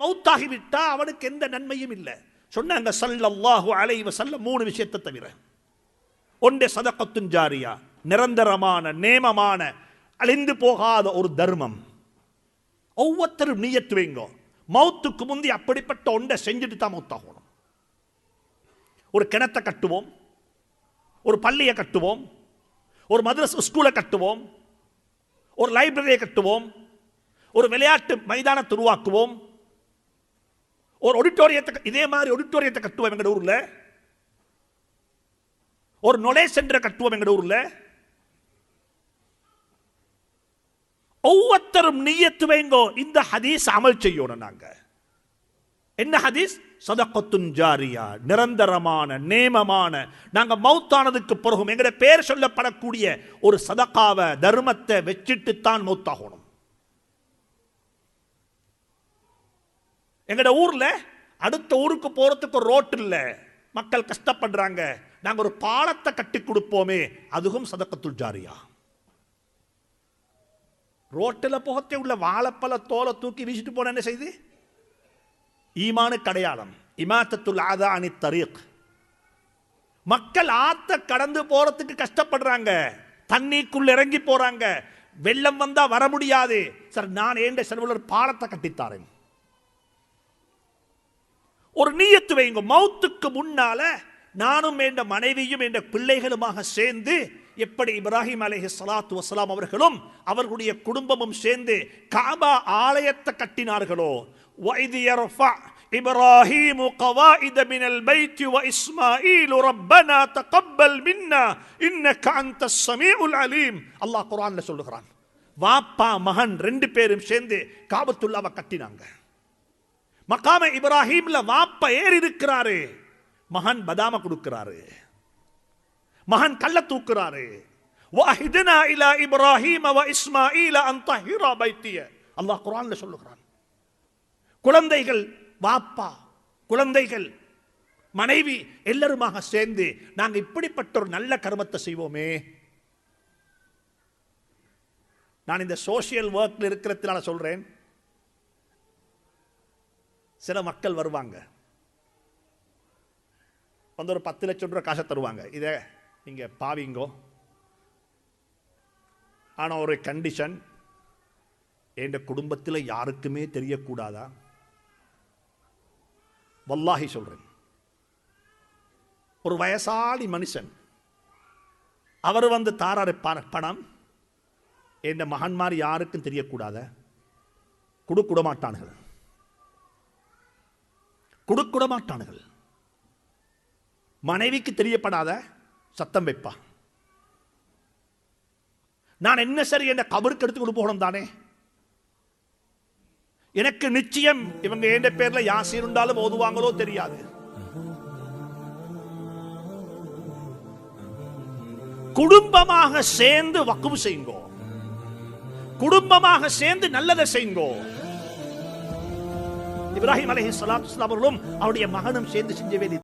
மௌத்தாகிவிட்டா அவனுக்கு எந்த நன்மையும் இல்லை. சொன்னாங்க சல்லல்லாஹு அலைவ சல்ல மூணு விஷயத்தை தவிர. ஒன்றே சதக்கத்துன் ஜாரியா. நிரந்தரமான நேமமான அழிந்து போகாத ஒரு தர்மம். ஒவ்வொருத்தரும் நீயத்து வைங்கோ. மௌத்துக்கு முந்தி அப்படிப்பட்ட ஒன்றை செஞ்சுட்டு தான் மௌத்தாகணும். ஒரு கிணத்தை கட்டுவோம். ஒரு பள்ளியை கட்டுவோம். ஒரு மதரஸ் ஸ்கூலை கட்டுவோம். ஒரு லைப்ரரியை கட்டுவோம். ஒரு விளையாட்டு மைதானத்தை உருவாக்குவோம். ஒரு ஆடிட்டோரியத்தை இதே மாதிரி ஆடிட்டோரியத்தை கட்டுவோம் எங்கள் ஊரில். ஒரு நொலே சென்டரை கட்டுவோம் எங்கள் ஊரில். ஒவ்வொருத்தரும் நீயத்து வைங்கோ இந்த ஹதீஸ் அமல் செய்யணும் நாங்க. என்ன ஹதீஸ்? சதக்கத்துன் ஜாரியா நிரந்தரமான நேமமான. நாங்க மௌத்தானதுக்கு பிறகும் எங்கட பேர் சொல்லப்படக்கூடிய ஒரு சதகாவை தர்மத்தை வச்சிட்டு தான் மௌத்தாகணும். எங்கட ஊர்ல அடுத்த ஊருக்கு போறதுக்கு ஒரு ரோட் இல்ல. மக்கள் கஷ்டப்படுறாங்க. நாங்க ஒரு பாலத்தை கட்டி கொடுப்போமே அதுவும் சதக்கத்துல் ஜாரியா. ரோட்டில் போகத்தே உள்ள வாழைப்பழ தோலை தூக்கி வீசிட்டு போன என்ன செய்து? ஈமானுக்கு அடையாளம். இமாத்தத்துல் ஆதா அணி தரீக். மக்கள் ஆத்த கடந்து போறதுக்கு கஷ்டப்படுறாங்க. தண்ணிக்குள்ள இறங்கி போறாங்க. வெள்ளம் வந்தா வர முடியாது. சார் நான் ஏண்ட செலவுல பாலத்தை கட்டித்தாரேன் ஒரு நீயத்து வைங்க மௌத்துக்கு முன்னால நானும் என்ற மனைவியும் என்ற பிள்ளைகளுமாக சேர்ந்து எப்படி இப்ராஹிம் அலைஹி ஸலாத்து வஸலாம் அவர்களும் அவர்களுடைய குடும்பமும் சேர்ந்து காபா ஆலயத்தை கட்டினார்களோ وَإِذْ يَرْفَعْ إِبْرَاهِيمُ قَوَائِدَ مِنَ الْبَيْتِ وَإِسْمَاعِيلُ رَبَّنَا تَقَبَّلْ مِنَّا إِنَّكَ أَنْتَ السَّمِيعُ الْعَلِيمُ அல்லாஹ் குர்ஆன்ல சொல்லுகிறான் வாப்பா மகன் ரெண்டு பேரும் சேர்ந்து காபத்துல்லாவை கட்டினாங்க மகாம இப்ராஹிம்ல வாப்ப ஏறி இருக்கிறாரு மகன் பதாம கொடுக்கிறாரு. மகன் கள்ள தூக்குறாரு. வாஹிதனா இலா இப்ராஹிம் வ இஸ்மாயில அந்த ஹீரா பைத்திய. அல்லாஹ் குரான்ல சொல்லுகிறான். குழந்தைகள் வாப்பா குழந்தைகள் மனைவி எல்லாருமாக சேர்ந்து நாங்கள் இப்படிப்பட்ட ஒரு நல்ல கர்மத்தை செய்வோமே. நான் இந்த சோசியல் ஒர்க்ல இருக்கிறதுனால சொல்றேன். சில மக்கள் வருவாங்க. வந்து ஒரு பத்து லட்சம் ரூபாய் காசை தருவாங்க. இதை நீங்கள் பாவிங்கோ? ஆனால் ஒரு கண்டிஷன் என் குடும்பத்தில் யாருக்குமே தெரியக்கூடாதா? வல்லாஹி சொல்கிறேன் ஒரு வயசாளி மனுஷன் அவர் வந்து தாராரு பணம் என் மகன்மார் யாருக்கும் தெரியக்கூடாத? கொடுக்க மாட்டானுகள் கொடுக்கூட மாட்டானுகள் மனைவிக்கு தெரியப்படாத சத்தம் வைப்பா. நான் என்ன சரி என்ன கபருக்கு எடுத்து கொண்டு போகணும் தானே? எனக்கு நிச்சயம் இவங்க எந்த பேர்ல யாசீர் இருந்தாலும் ஓதுவாங்களோ தெரியாது. குடும்பமாக சேர்ந்து வக்குவு செய்யுங்கோ. குடும்பமாக சேர்ந்து நல்லதை செய்யுங்கோ. இப்ராஹிம் அலஹி சலாத்து அவர்களும் அவருடைய மகனும் சேர்ந்து செஞ்ச வேலை